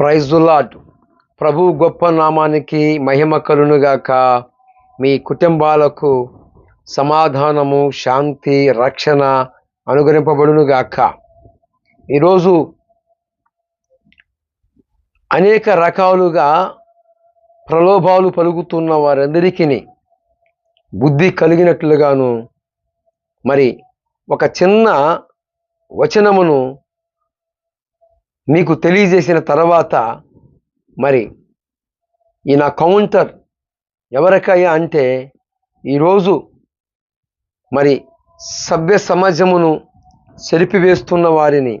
ప్రైజులాట్ ప్రభు గొప్ప నామానికి మహిమ కలునుగాక. మీ కుటుంబాలకు సమాధానము శాంతి రక్షణ అనుగ్రహింపబడునుగాక. ఈరోజు అనేక రకాలుగా ప్రలోభాలు పలుకుతున్న వారందరికీ బుద్ధి కలిగినట్లుగాను మరి ఒక చిన్న వచనమును మీకు తెలియజేసిన తర్వాత మరి ఈ నా కౌంటర్ ఎవరికయ్యా అంటే ఈరోజు మరి సభ్య సమాజమును చెరిపివేస్తున్న వారిని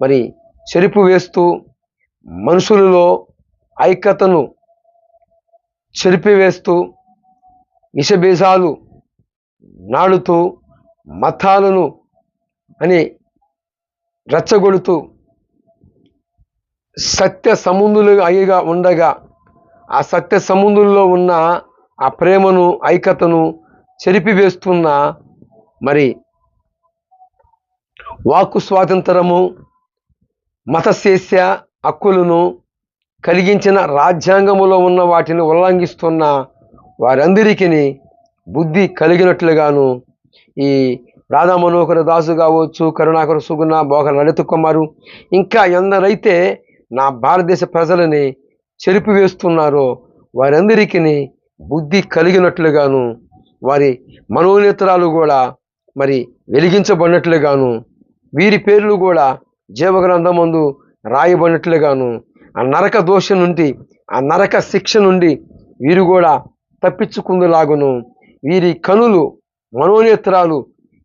మరి చెరిపి వేస్తూ మనుషులలో ఐక్యతను చెరిపివేస్తూ విషబీజాలు నాడుతూ మతాలను అని రెచ్చగొడుతూ సత్య సముందులు అయ్యగా ఉండగా ఆ సత్య సముందుల్లో ఉన్న ఆ ప్రేమను ఐక్యతను చెరిపివేస్తున్న మరి వాక్కు స్వాతంత్రము మతశేష్య హక్కులను కలిగించిన రాజ్యాంగములో ఉన్న వాటిని ఉల్లంఘిస్తున్న వారందరికీ బుద్ధి కలిగినట్లుగాను ఈ రాధా మనోహర దాసు కావచ్చు కరుణాకర సుగుణ బోగ లలిత కుమారు ఇంకా ఎందరైతే నా భారతదేశ ప్రజలని చెరిపివేస్తున్నారో వారందరికీ బుద్ధి కలిగినట్లుగాను వారి మనోనేత్రాలు కూడా మరి వెలిగించబడినట్లుగాను వీరి పేర్లు కూడా జీవగ్రంథమందు రాయబడినట్లుగాను ఆ నరక దోషం నుండి ఆ నరక శిక్ష నుండి వీరు కూడా తప్పించుకుందులాగును వీరి కనులు మనోనేత్రాలు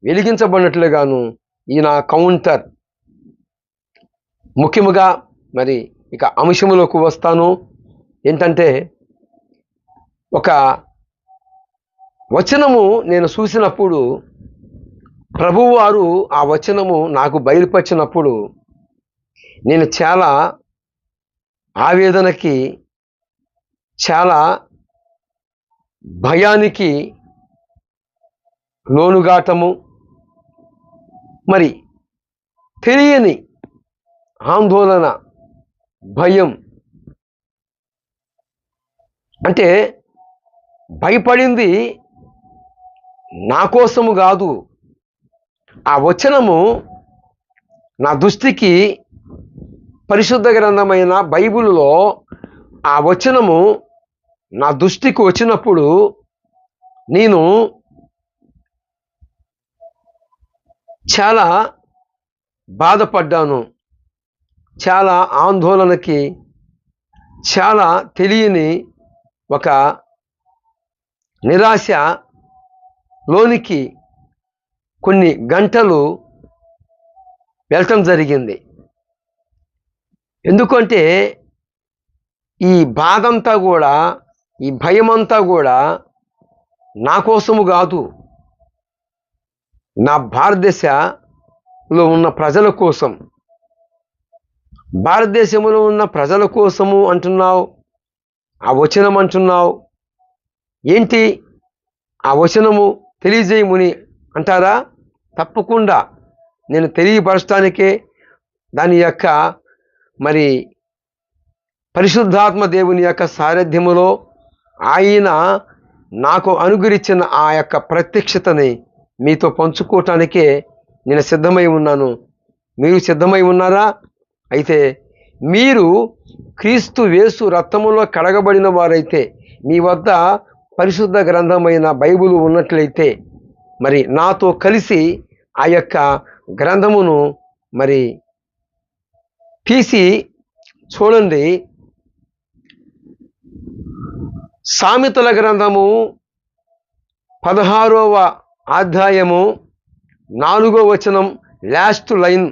వెలిగించబడినట్లుగాను ఈయన కౌంటర్. ముఖ్యముగా మరి ఇక అంశములకు వస్తాను. ఏంటంటే ఒక వచనము నేను చూసినప్పుడు ప్రభువారు ఆ వచనము నాకు బయలుపరిచినప్పుడు నేను చాలా ఆవేదనకి చాలా భయానికి లోనుగాటము. మరి తెలియని ఆందోళన భయం. అంటే భయపడింది నా కోసము కాదు. ఆ వచనము నా దృష్టికి పరిశుద్ధ గ్రంథమైన బైబిల్లో ఆ వచనము నా దృష్టికి వచ్చినప్పుడు నేను చాలా బాధపడ్డాను. చాలా ఆందోళనకి చాలా తెలియని ఒక నిరాశ లోనికి కొన్ని గంటలు వెళ్ళటం జరిగింది. ఎందుకంటే ఈ బాధంతా కూడా ఈ భయమంతా కూడా నా కోసము కాదు. నా భారతదేశంలో ఉన్న ప్రజల కోసం భారతదేశంలో ఉన్న ప్రజల కోసము అంటున్నావు ఆ వచనం అంటున్నావు. ఏంటి ఆ వచనము? తెలియజేయముని అంటారా? తప్పకుండా. నేను తెలియపరచడానికే దాని యొక్క మరి పరిశుద్ధాత్మ దేవుని యొక్క సారథ్యములో ఆయన నాకు అనుగురించిన ఆ యొక్క ప్రత్యక్షతని మీతో పంచుకోవటానికే నేను సిద్ధమై ఉన్నాను. మీరు సిద్ధమై ఉన్నారా? అయితే మీరు క్రీస్తు వేసు రక్తములో కడగబడిన వారైతే మీ వద్ద పరిశుద్ధ గ్రంథమైన బైబిల్ ఉన్నట్లయితే మరి నాతో కలిసి ఆ యొక్క గ్రంథమును మరి తీసి చూడండి. సామెతల గ్రంథము పదహారవ అధ్యాయము నాలుగో వచనం లాస్ట్ లైన్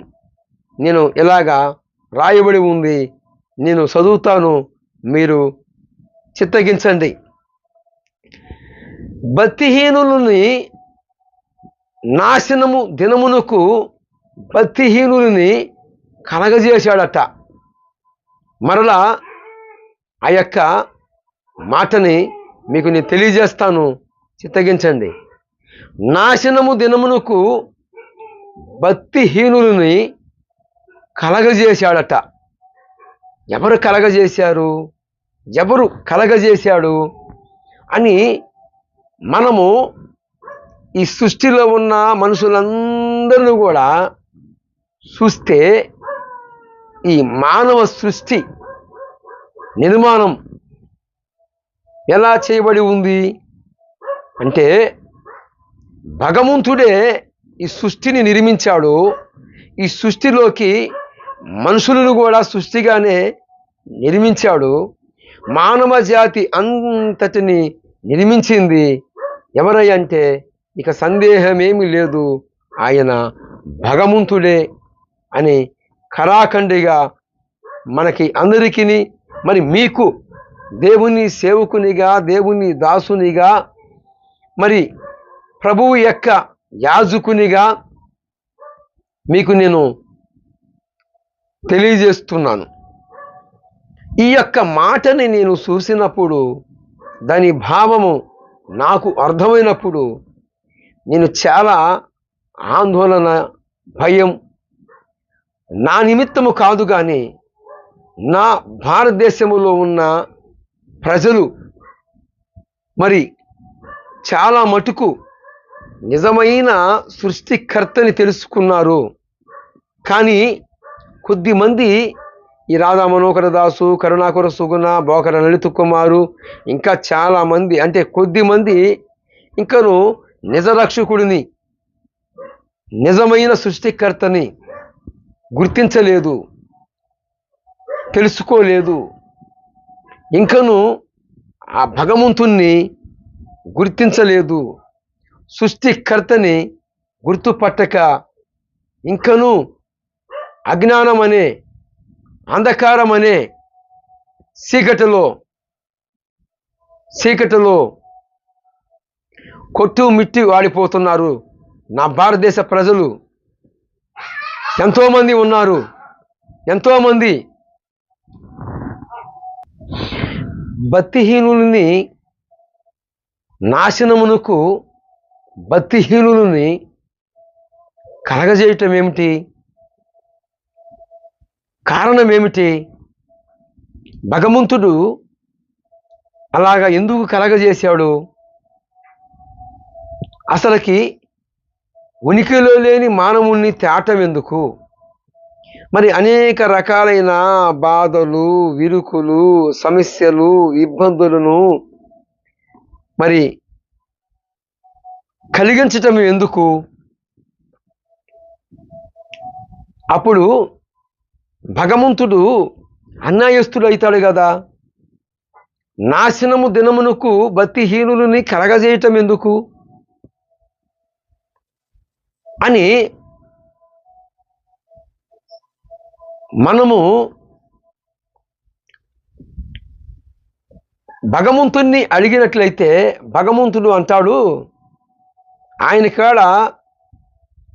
నేను ఇలాగా రాయబడి ఉంది. నేను చదువుతాను. మీరు చిత్తగించండి. భక్తిహీనులని నాశనము దినమునకు భక్తిహీనులని కలగజేశాడట. మరలా ఆ యొక్క మాటని మీకు నేను తెలియజేస్తాను. చిత్తగించండి. నాశనము దినమునకు భక్తిహీనులని కలగజేశాడట. ఎవరు కలగజేశారు? ఎవరు కలగజేశాడు? అని మనము ఈ సృష్టిలో ఉన్న మనుషులందరూ కూడా చూస్తే ఈ మానవ సృష్టి నిర్మాణం ఎలా చేయబడి ఉంది? అంటే భగవంతుడే ఈ సృష్టిని నిర్మించాడు. ఈ సృష్టిలోకి మనుషులను కూడా సృష్టిగానే నిర్మించాడు. మానవ జాతి అంతటిని నిర్మించింది ఎవరై అంటే ఇక సందేహమేమి లేదు. ఆయన భగవంతుడే అని కరాఖండిగా మనకి అందరికీ మరి మీకు దేవుని సేవకునిగా దేవుని దాసునిగా మరి ప్రభువు యొక్క యాజకునిగా మీకు నేను తెలియజేస్తున్నాను. ఈ యొక్క మాటని నేను చూసినప్పుడు దాని భావము నాకు అర్థమైనప్పుడు నేను చాలా ఆందోళన భయం. నా నిమిత్తము కాదు కానీ నా భారతదేశంలో ఉన్న ప్రజలు మరి చాలా మటుకు నిజమైన సృష్టికర్తని తెలుసుకున్నారు. కానీ కొద్దిమంది ఈ రాధా మనోహర దాసు కరుణాకర సుగుణ బోకర లలిత కుమారు ఇంకా చాలామంది అంటే కొద్ది మంది ఇంకను నిజరక్షకుడిని నిజమైన సృష్టికర్తని గుర్తించలేదు తెలుసుకోలేదు. ఇంకను ఆ భగవంతుణ్ణి గుర్తించలేదు సృష్టికర్తని గుర్తుపట్టక ఇంకను అజ్ఞానం అనే అంధకారం అనే చీకటిలో చీకటిలో కొట్టు మిట్టి వాడిపోతున్నారు నా భారతదేశ ప్రజలు ఎంతోమంది ఉన్నారు. ఎంతోమంది భక్తిహీనుల్ని నాశనమునకు భక్తిహీనులని కలగజేయటం ఏమిటి కారణం ఏమిటి భగవంతుడు అలాగా ఎందుకు కలగజేశాడు? అసలుకి ఉనికిలో లేని మానవుణ్ణి తేటం ఎందుకు? మరి అనేక రకాలైన బాధలు విరుకులు సమస్యలు ఇబ్బందులను మరి కలిగించటం ఎందుకు? అప్పుడు భగవంతుడు అన్యాయస్తుడు అవుతాడు కదా. నాశనము దినమునకు భక్తిహీనులని కలగజేయటం ఎందుకు? అని మనము భగవంతుణ్ణి అడిగినట్లయితే భగవంతుడు అంటాడు ఆయన కాడ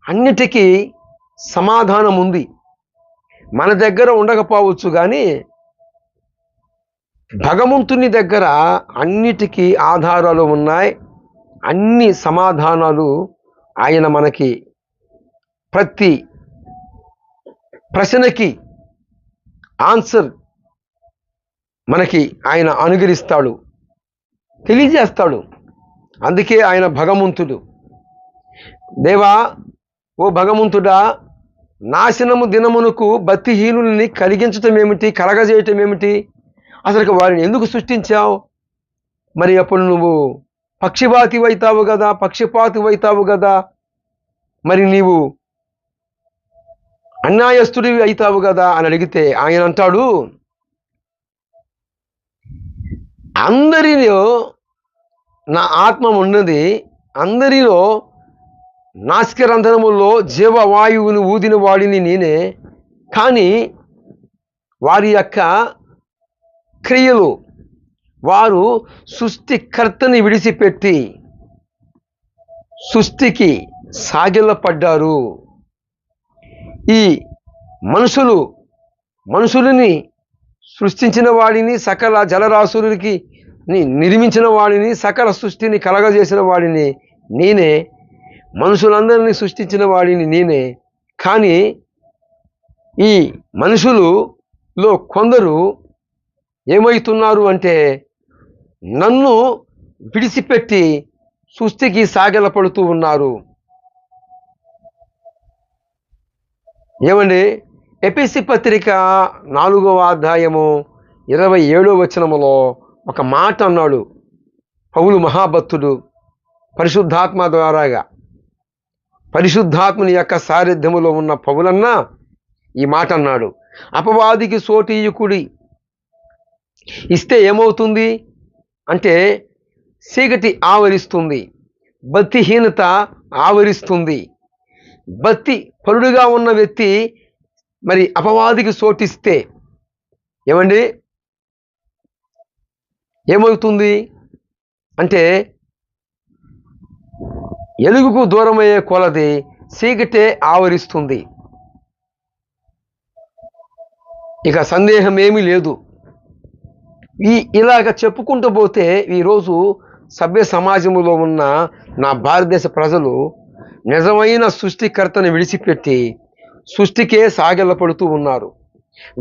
అన్నిటికీ సమాధానం ఉంది మన దగ్గర ఉండకపోవచ్చు కానీ భగవంతుని దగ్గర అన్నిటికీ ఆధారాలు ఉన్నాయి. అన్ని సమాధానాలు ఆయన మనకి ప్రతి ప్రశ్నకి ఆన్సర్ మనకి ఆయన అనుగ్రహిస్తాడు తెలియజేస్తాడు. అందుకే ఆయన భగవంతుడు. దేవా ఓ భగవంతుడా నాశనము దినమునకు భక్తిహీనుల్ని కలిగించటం ఏమిటి కలగజేయటం ఏమిటి అసలు వారిని ఎందుకు సృష్టించావు? మరి అప్పుడు నువ్వు పక్షిపాతి అవుతావు కదా పక్షిపాతి అవుతావు కదా మరి నీవు అన్యాయస్తుడివి అవుతావు కదా అని అడిగితే ఆయన అంటాడు అందరిలో నా ఆత్మ ఉన్నది అందరిలో నాసికరంధ్రములో జీవవాయువును ఊదిన వాడిని నేనే. కానీ వారి యొక్క క్రియలు వారు సృష్టికర్తని విడిచిపెట్టి సృష్టికి సాగిలపడ్డారు. ఈ మనుషులు మనుషులని సృష్టించిన వాడిని సకల జలరాశులకి నిర్మించిన వాడిని సకల సృష్టిని కలగజేసిన వాడిని నేనే. మనుషులందరినీ సృష్టించిన వాడిని నేనే. కానీ ఈ మనుషులు లో కొందరు ఏమవుతున్నారు అంటే నన్ను విడిచిపెట్టి సృష్టికి సాగలపడుతూ ఉన్నారు. ఏమండి? ఎపిసి పత్రిక నాలుగవ అధ్యాయము ఇరవై ఏడో వచనములో ఒక మాట అన్నాడు పౌలు మహాభక్తుడు పరిశుద్ధాత్మ ద్వారాగా. పరిశుద్ధాత్మని యొక్క సారథ్యములో ఉన్న పౌలన్న ఈ మాట అన్నాడు అపవాదికి సోటీయుకుడి ఇస్తే ఏమవుతుంది? అంటే చీకటి ఆవరిస్తుంది. భక్తిహీనత ఆవరిస్తుంది. భక్తి పరుడుగా ఉన్న వ్యక్తి మరి అపవాదికి సోటిస్తే ఏమండి? ఏమవుతుంది? అంటే ఎలుగుకు దూరమయ్యే కొలది చీకటే ఆవరిస్తుంది. ఇక సందేహం ఏమీ లేదు. ఈ ఇలాగ చెప్పుకుంటూ పోతే ఈరోజు సభ్య సమాజంలో ఉన్న నా భారతదేశ ప్రజలు నిజమైన సృష్టికర్తను విడిచిపెట్టి సృష్టికే సాగిలపడుతూ ఉన్నారు.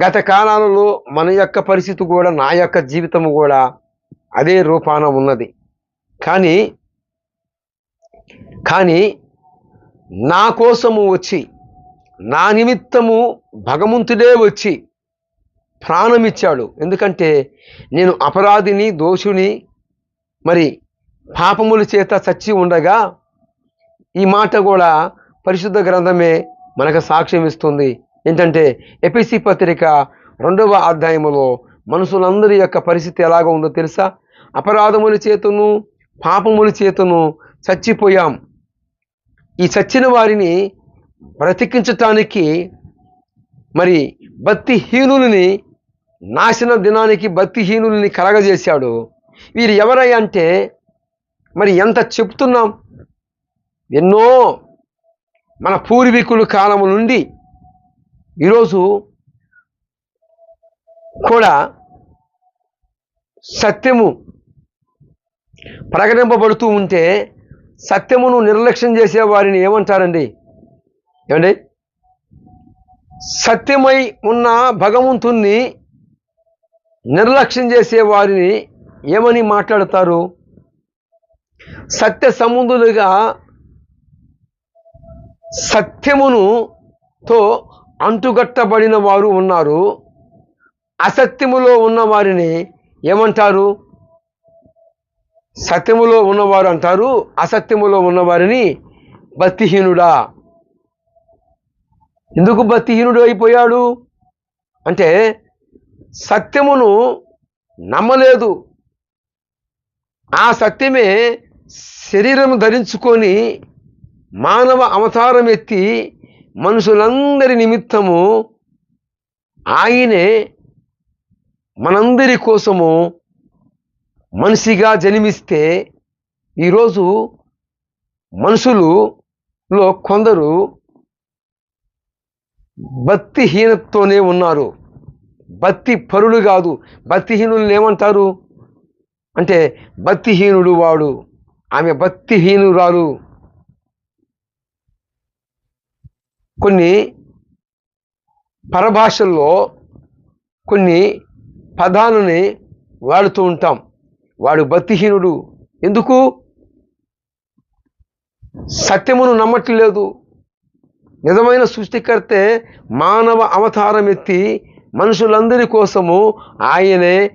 గత కాలాలలో మన యొక్క పరిస్థితి కూడా నా యొక్క జీవితం కూడా అదే రూపాన ఉన్నది. కానీ కానీ నా కోసము వచ్చి నా నిమిత్తము భగవంతుడే వచ్చి ప్రాణమిచ్చాడు. ఎందుకంటే నేను అపరాధిని దోషుని మరి పాపముల చేత చచ్చి ఉండగా ఈ మాట కూడా పరిశుద్ధ గ్రంథమే మనకు సాక్ష్యం ఇస్తుంది. ఏంటంటే ఎపిసి పత్రిక రెండవ అధ్యాయములో మనుషులందరి యొక్క పరిస్థితి ఎలాగో ఉందో తెలుసా? అపరాధముల చేతను పాపముల చేతను చచ్చిపోయాం. ఈ చచ్చిన వారిని బ్రతికించటానికి మరి భక్తిహీనులని నాశన దినానికి భక్తిహీనుల్ని కలగజేశాడు. వీరు ఎవరై అంటే మరి ఎంత చెప్తున్నాం? ఎన్నో మన పూర్వీకుల కాలము నుండి ఈరోజు కూడా సత్యము ప్రకటింపబడుతూ ఉంటే సత్యమును నిర్లక్ష్యం చేసే వారిని ఏమంటారండి? ఏమండి? సత్యమై ఉన్న భగవంతుణ్ణి నిర్లక్ష్యం చేసే వారిని ఏమని మాట్లాడతారు? సత్య సముద్రులుగా సత్యమును తో అంటుగట్టబడిన వారు ఉన్నారు. అసత్యములో ఉన్న వారిని ఏమంటారు? సత్యములో ఉన్నవారు అంటారు అసత్యములో ఉన్నవారిని భక్తిహీనుడా. ఎందుకు భక్తిహీనుడు అయిపోయాడు? అంటే సత్యమును నమ్మలేదు. ఆ సత్యమే శరీరం ధరించుకొని మానవ అవతారం ఎత్తి మనుషులందరి నిమిత్తము ఆయనే మనందరి కోసము మనిషిగా జన్మిస్తే ఈరోజు మనుషులులో కొందరు భక్తిహీనతతోనే ఉన్నారు. భక్తి పరులు కాదు. భక్తిహీనులు ఏమంటారు? అంటే భక్తిహీనుడు వాడు. ఆమె భక్తిహీనురాలు. కొన్ని పరభాషల్లో కొన్ని పదాలని వాడుతూ ఉంటాం. వాడు భక్తిహీనుడు. ఎందుకు? సత్యమును నమ్మట్లేదు. నిజమైన సృష్టికర్తే మానవ అవతారం ఎత్తి మనుషులందరి కోసము ఆయనే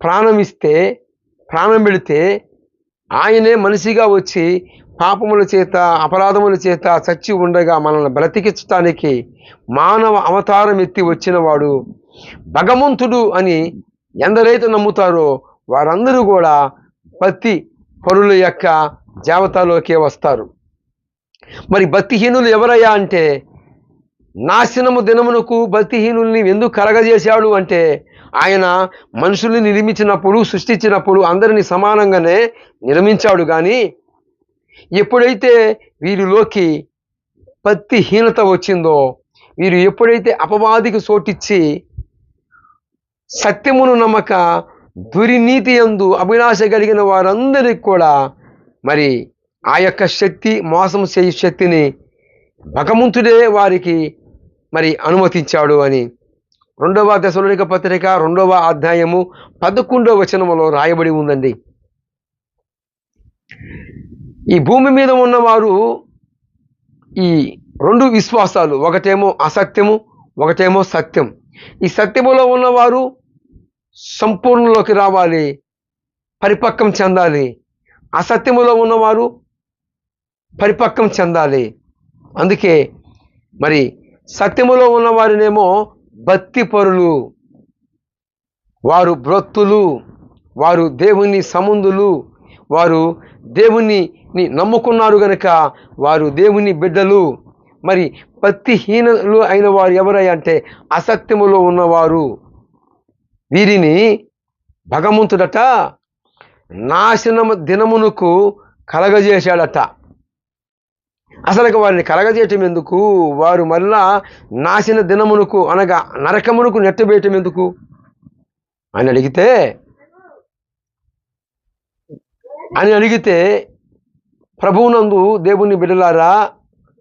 ప్రాణమిస్తే ప్రాణం పెడితే ఆయనే మనిషిగా వచ్చి పాపముల చేత అపరాధముల చేత చచ్చి ఉండగా మనల్ని బ్రతికించటానికి మానవ అవతారం ఎత్తి వచ్చినవాడు భగవంతుడు అని ఎందరైతే నమ్ముతారో వారందరూ కూడా భక్తి పరుల యొక్క జాబితాలోకే వస్తారు. మరి భక్తిహీనులు ఎవరయ్యా అంటే నాశనము దినమునకు భక్తిహీనుల్ని ఎందుకు కలగజేశాడు అంటే ఆయన మనుషుల్ని నిర్మించినప్పుడు సృష్టించినప్పుడు అందరిని సమానంగానే నిర్మించాడు. కానీ ఎప్పుడైతే వీరిలోకి భక్తిహీనత వచ్చిందో వీరు ఎప్పుడైతే అపవాదికి సోటిచ్చి సత్యమును నమ్మక దురినీతి ఎందు అభిలాష కలిగిన వారందరికీ కూడా మరి ఆ యొక్క శక్తి మోసం చేయు శక్తిని భగవంతుడే వారికి మరి అనుమతించాడు అని. రెండవ దశలోనిక పత్రిక రెండవ అధ్యాయము పదకొండవ వచనములో రాయబడి ఉందండి. ఈ భూమి మీద ఉన్నవారు ఈ రెండు విశ్వాసాలు ఒకటేమో అసత్యము ఒకటేమో సత్యం. ఈ సత్యములో ఉన్నవారు సంపూర్ణలోకి రావాలి పరిపక్వం చెందాలి. అసత్యములో ఉన్నవారు పరిపక్వం చెందాలి. అందుకే మరి సత్యములో ఉన్నవారినేమో భక్తి పరులు వారు బ్రొత్తులు వారు దేవుని సముందులు వారు దేవుని నమ్ముకున్నారు గనక వారు దేవుని బిడ్డలు. మరి భక్తిహీనలు అయిన వారు ఎవరై అంటే అసత్యములో ఉన్నవారు. వీరిని భగవంతుడట నాశనము దినమునకు కలగజేశాడట. అసలు వారిని కలగజేయటం ఎందుకు? వారు మరలా నాశన దినమునకు అనగా నరకమునకు నెట్టబేయటం ఎందుకు? అని అడిగితే అని అడిగితే ప్రభువునందు దేవుని బిడలారా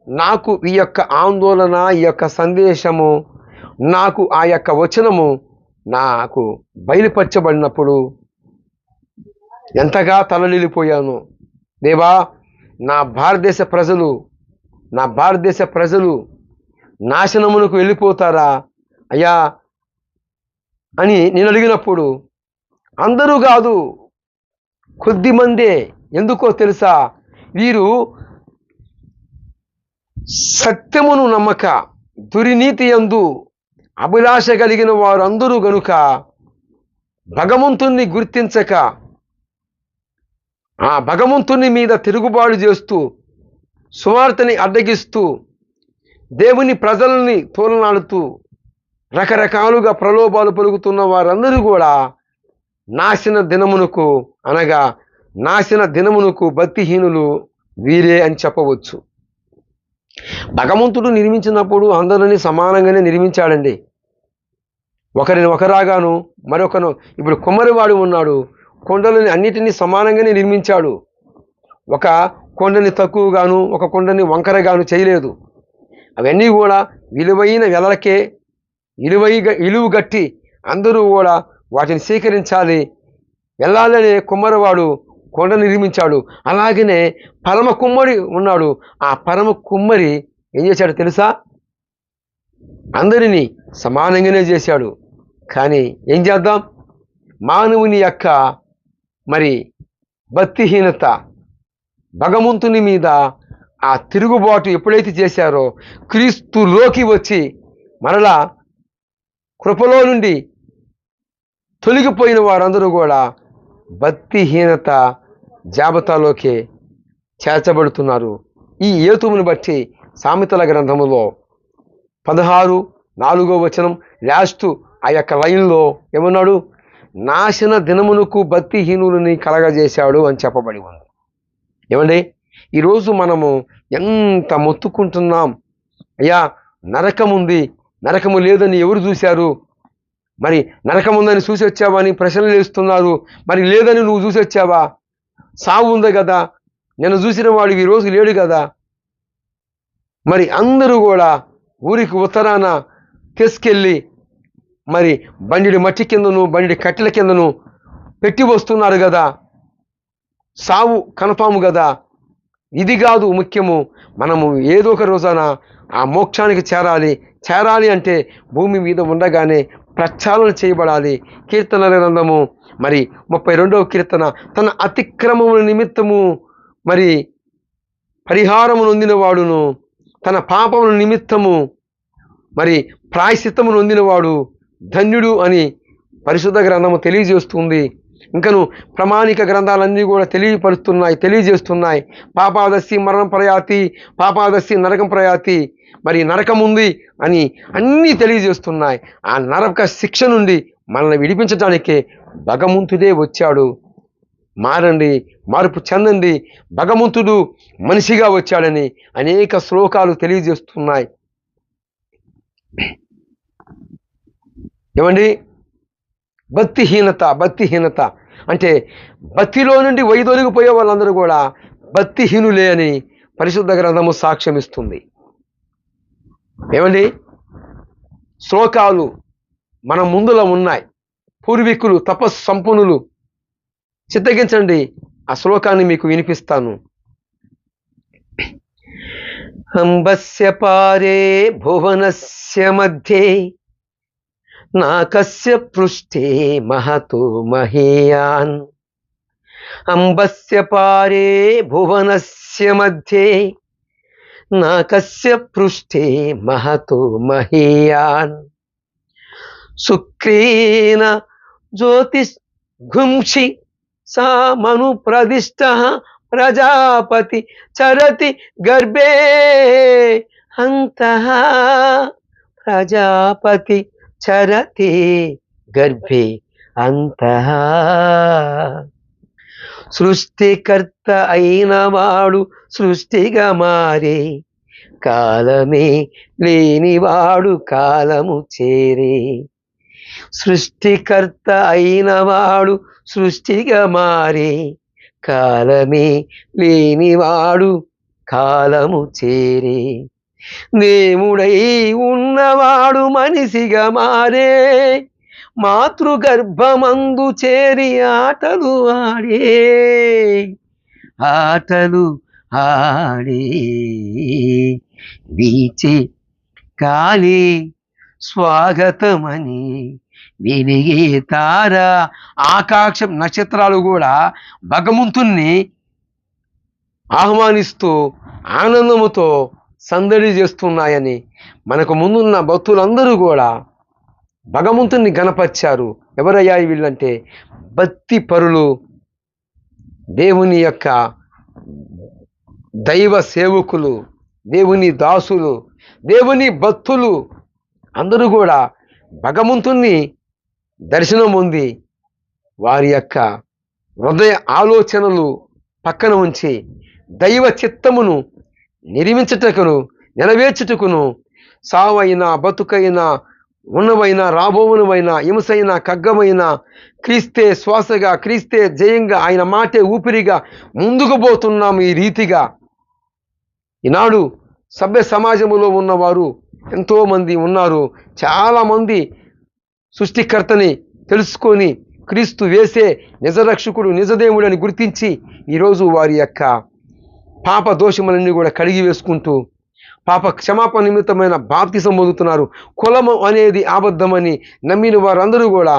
నాకు ఈ యొక్క ఆందోళన ఈ యొక్క సందేశము నాకు ఆ యొక్క వచనము నాకు బయలుపరచబడినప్పుడు ఎంతగా తలనిలిపోయాను దేవా నా భారతదేశ ప్రజలు నా భారతదేశ ప్రజలు నాశనమునకు వెళ్ళిపోతారా? అయ్యా అని నేను అడిగినప్పుడు అందరూ కాదు కొద్దిమందే ఎందుకో తెలుసా? వీరు సత్యమును నమ్మక దుర్నీతి యందు అభిలాష కలిగిన వారందరూ గనుక భగవంతుణ్ణి గుర్తించక ఆ భగవంతుని మీద తిరుగుబాటు చేస్తూ సువార్తని అడ్డగిస్తూ దేవుని ప్రజల్ని తోలనాడుతూ రకరకాలుగా ప్రలోభాలు పలుకుతున్న వారందరూ కూడా నాశన దినమునకు అనగా నాశన దినమునకు భక్తిహీనులు వీరే అని చెప్పవచ్చు. భగవంతుడు నిర్మించినప్పుడు అందరినీ సమానంగానే నిర్మించాడండి. ఒకరిని ఒకరాగాను మరొకను ఇప్పుడు కుమ్మరివాడు ఉన్నాడు. కొండలని అన్నిటినీ సమానంగానే నిర్మించాడు. ఒక కొండని తక్కువగాను ఒక కొండని వంకరగాను చేయలేదు. అవన్నీ కూడా విలువైన వెలలకే విలువై విలువ గట్టి అందరూ కూడా వాటిని స్వీకరించాలి. వెళ్ళాలనే కుమ్మరివాడు కొండ నిర్మించాడు. అలాగనే పరమ కుమ్మరి ఉన్నాడు. ఆ పరమ కుమ్మరి ఏం చేశాడు తెలుసా? అందరినీ సమానంగానే చేశాడు. కానీ ఏం చేద్దాం? మానవుని యొక్క మరి భక్తిహీనత భగవంతుని మీద ఆ తిరుగుబాటు ఎప్పుడైతే చేశారో క్రీస్తులోకి వచ్చి మరలా కృపలో నుండి తొలగిపోయిన వారందరూ కూడా భక్తిహీనత జాబితాలోకి చేర్చబడుతున్నారు. ఈ ఏతువుని బట్టి సామెతల గ్రంథములో పదహారు నాలుగో వచనం లాస్ట్ ఆ యొక్క లైన్లో ఏమన్నాడు? నాశన దినమునకు భక్తిహీనులని కలగజేశాడు అని చెప్పబడి ఉంది. ఏమండి? ఈరోజు మనము ఎంత మొత్తుకుంటున్నాం? అయ్యా నరకం ఉంది. నరకము లేదని ఎవరు చూశారు? మరి నరకం ఉందని చూసి వచ్చావా అని ప్రశ్నలు వేస్తున్నారు. మరి లేదని నువ్వు చూసి వచ్చావా? సావు ఉంది కదా. నేను చూసిన వాడు ఈ రోజు లేడు కదా. మరి అందరూ కూడా ఊరికి ఉత్తరాన తీసుకెళ్ళి మరి బండిడి మట్టి కిందను బండిడి కట్టెల కిందను పెట్టి వస్తున్నారు కదా సావు కనపాము కదా ఇది కాదు ముఖ్యము. మనము ఏదో ఒక రోజున ఆ మోక్షానికి చేరాలి. చేరాలి అంటే భూమి మీద ఉండగానే ప్రక్షాళన చేయబడాలి. కీర్తన గ్రంథము మరి ముప్పై రెండవ కీర్తన తన అతిక్రమముల నిమిత్తము మరి పరిహారము నొందినవాడును. తన పాపముల నిమిత్తము మరి ప్రాయశ్చిత్తము నొందినవాడు. ధన్యుడు అని పరిశుద్ధ గ్రంథము తెలియజేస్తుంది. ఇంకను ప్రమాణిక గ్రంథాలన్నీ కూడా తెలియపరుస్తున్నాయి తెలియజేస్తున్నాయి. పాపాదశి మరణం ప్రయాతి పాపాదశి నరకం ప్రయాతి మరి నరకం ఉంది అని అన్నీ తెలియజేస్తున్నాయి. ఆ నరక శిక్ష నుండి మనల్ని విడిపించడానికే భగవంతుడే వచ్చాడు. మారండి మార్పు చెందండి. భగవంతుడు మనిషిగా వచ్చాడని అనేక శ్లోకాలు తెలియజేస్తున్నాయి. ఏమండి? భక్తిహీనత భక్తిహీనత. అంటే భక్తిలో నుండి వైదొలిగిపోయే వాళ్ళందరూ కూడా భక్తిహీనులే అని పరిశుద్ధ గ్రంథము సాక్ష్యమిస్తుంది. ఏమండి? శ్లోకాలు మన ముందులో ఉన్నాయి. పూర్వీకులు తపస్సు సంపన్నులు. చిత్తగించండి. ఆ శ్లోకాన్ని మీకు వినిపిస్తాను. అంబస్య పారే భువనస్య మధ్యే नाकस्य पृष्ठे महतो महेयान्। अम्बस्य पारे भुवनस्य मध्ये नाकस्य पृष्ठे महतो महेयान्। शुक्रेण ज्योतिषघुंषि सा मनुप्रदिष्टः प्रजापति चरति गर्भे हन्तः। प्रजापति చరతి గర్భే అంత సృష్టికర్త అయిన వాడు సృష్టిగా మారే కాలమే లేనివాడు కాలము చేరే సృష్టికర్త అయిన వాడు సృష్టిగా మారే కాలమే లేనివాడు కాలము చేరే దేవుడై ఉన్నవాడు మనిషిగా మారే. మాతృగర్భమందు చేరి ఆటలు ఆడే. ఆటలు ఆడే. వీచే కాలి స్వాగతమని వెలిగే తార. ఆకాశం నక్షత్రాలు కూడా భగవంతుణ్ణి ఆహ్వానిస్తూ ఆనందముతో సందడి చేస్తున్నాయని మనకు ముందున్న భక్తులందరూ కూడా భగవంతుణ్ణి గణపరిచారు. ఎవరయ్యా వీళ్ళంటే భక్తి పరులు దేవుని యొక్క దైవ సేవకులు దేవుని దాసులు దేవుని భక్తులు. అందరూ కూడా భగవంతుణ్ణి దర్శనం ఉంది వారి యొక్క హృదయ ఆలోచనలు పక్కన ఉంచి దైవ చిత్తమును నిర్మించుటకును నెరవేర్చుటకును సావైనా బతుకైన ఉన్నవైన రాబోవునవైన హింసైన ఖగ్గమైన క్రీస్తే శ్వాసగా క్రీస్తే జయంగా ఆయన మాటే ఊపిరిగా ముందుకు పోతున్నాం ఈ రీతిగా. ఈనాడు సభ్య సమాజంలో ఉన్నవారు ఎంతోమంది ఉన్నారు. చాలామంది సృష్టికర్తని తెలుసుకొని క్రీస్తు వేసే నిజరక్షకుడు నిజదేవుడని గుర్తించి ఈరోజు వారి యొక్క పాప దోషములన్నీ కూడా కడిగి వేసుకుంటూ పాప క్షమాపణ నిమిత్తమైన బాప్తిసం పొందుతున్నారు. కులము అనేది అబద్ధమని నమ్మిన వారందరూ కూడా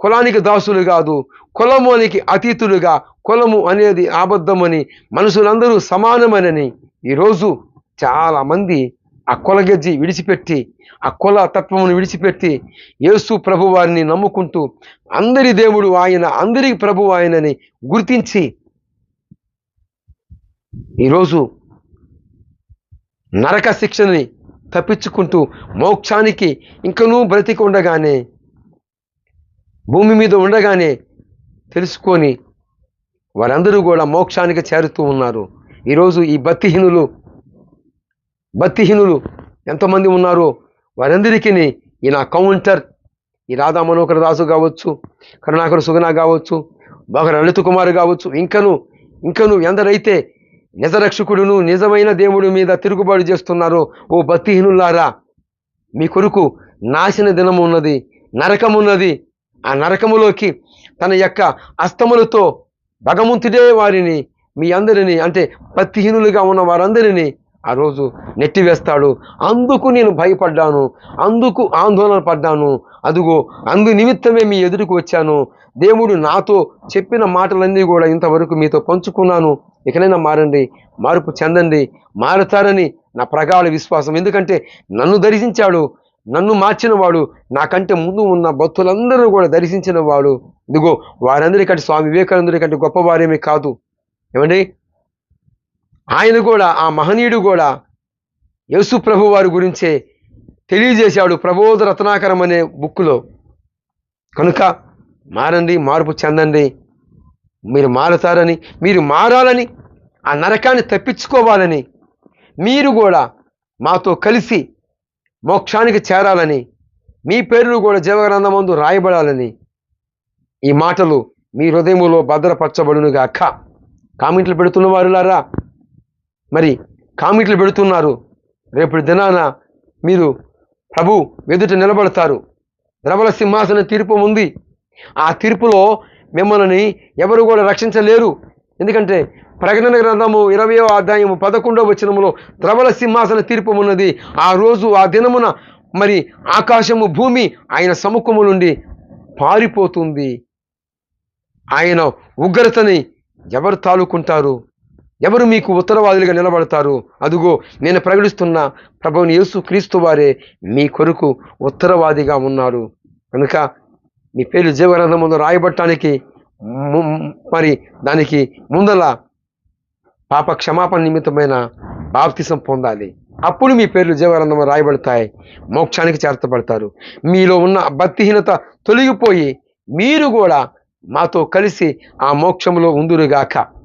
కులానికి దాసులు కాదు కులమునికి అతీతులుగా కులము అనేది అబద్ధమని మనుషులందరూ సమానమనని ఈరోజు చాలామంది ఆ కులగజ్జి విడిచిపెట్టి ఆ కుల తత్వమును విడిచిపెట్టి యేసు ప్రభువారిని నమ్ముకుంటూ అందరి దేవుడు ఆయన అందరికి ప్రభు ఆయనని గుర్తించి ఈరోజు నరక శిక్షని తప్పించుకుంటూ మోక్షానికి ఇంకనూ బ్రతికి ఉండగానే భూమి మీద ఉండగానే తెలుసుకొని వారందరూ కూడా మోక్షానికి చేరుతూ ఉన్నారు. ఈరోజు ఈ భక్తిహీనులు భక్తిహీనులు ఎంతమంది ఉన్నారో వారందరికీ ఈ నా కౌంటర్ ఈ రాధా మనోహర దాసు కావచ్చు కరుణాకర సుగన కావచ్చు బాగా లలిత కుమార్ కావచ్చు ఇంకను ఇంకను ఎందరైతే నిజరక్షకుడును నిజమైన దేవుడి మీద తిరుగుబాటు చేస్తున్నారో ఓ భక్తిహీనులారా. మీ కొరకు నాశన దినం ఉన్నది నరకం ఉన్నది. ఆ నరకములోకి తన యొక్క అస్తములతో భగవంతుడే వారిని మీ అందరిని అంటే భక్తిహీనులుగా ఉన్న వారందరినీ ఆ రోజు నెట్టివేస్తాడు. అందుకు నేను భయపడ్డాను. అందుకు ఆందోళన పడ్డాను. అదుగో అందు నిమిత్తమే మీ ఎదురుకు వచ్చాను. దేవుడు నాతో చెప్పిన మాటలన్నీ కూడా ఇంతవరకు మీతో పంచుకున్నాను. ఇకనైనా మారండి మార్పు చెందండి మారుతారని నా ప్రగాఢ విశ్వాసం. ఎందుకంటే నన్ను దర్శించాడు నన్ను మార్చినవాడు నాకంటే ముందు ఉన్న భక్తులందరూ కూడా దర్శించిన వాడు ఇదిగో వారందరికంటే స్వామి వివేకానందుడి కంటే గొప్పవారేమీ కాదు. ఏమండి? ఆయన కూడా ఆ మహనీయుడు కూడా యేసు ప్రభు వారి గురించే తెలియజేశాడు ప్రబోధ రత్నాకరం అనే బుక్లో కనుక మారండి మార్పు చెందండి. మీరు మారుతారని మీరు మారాలని ఆ నరకాన్ని తప్పించుకోవాలని మీరు కూడా మాతో కలిసి మోక్షానికి చేరాలని మీ పేర్లు కూడా జీవగ్రంథమందు రాయబడాలని ఈ మాటలు మీ హృదయములో భద్రపరచబడునుగాక. కామెంట్లు పెడుతున్న వారులారా మరి కామెంట్లు పెడుతున్నారు. రేపటి దినాన మీరు ప్రభు ఎదుట నిలబడతారు. ద్రవల సింహాసన తీర్పు ఉంది. ఆ తీర్పులో మిమ్మల్ని ఎవరు కూడా రక్షించలేరు. ఎందుకంటే ప్రకటన గ్రంథము ఇరవయో అధ్యాయము పదకొండవ వచనములో ద్రవల సింహాసన తీర్పు ఉన్నది. ఆ రోజు ఆ దినమున మరి ఆకాశము భూమి ఆయన సముఖము నుండి పారిపోతుంది. ఆయన ఉగ్రతని ఎవరు తాలుకుంటారు ఎవరు మీకు ఉత్తరవాదులుగా నిలబడతారు? అదుగో నేను ప్రకటిస్తున్న ప్రభుని యేసు క్రీస్తు వారే మీ కొరకు ఉత్తరవాదిగా ఉన్నారు. కనుక మీ పేరు జీవగ్రంథం ముందు రాయబట్టడానికి మరి దానికి ముందల పాప క్షమాపణ నిమిత్తమైన బాప్తిసం పొందాలి. అప్పుడు మీ పేర్లు జీవగ్రంథం రాయబడతాయి. మోక్షానికి చేర్చబడతారు. మీలో ఉన్న భక్తిహీనత తొలగిపోయి మీరు కూడా మాతో కలిసి ఆ మోక్షంలో ఉందురుగాక.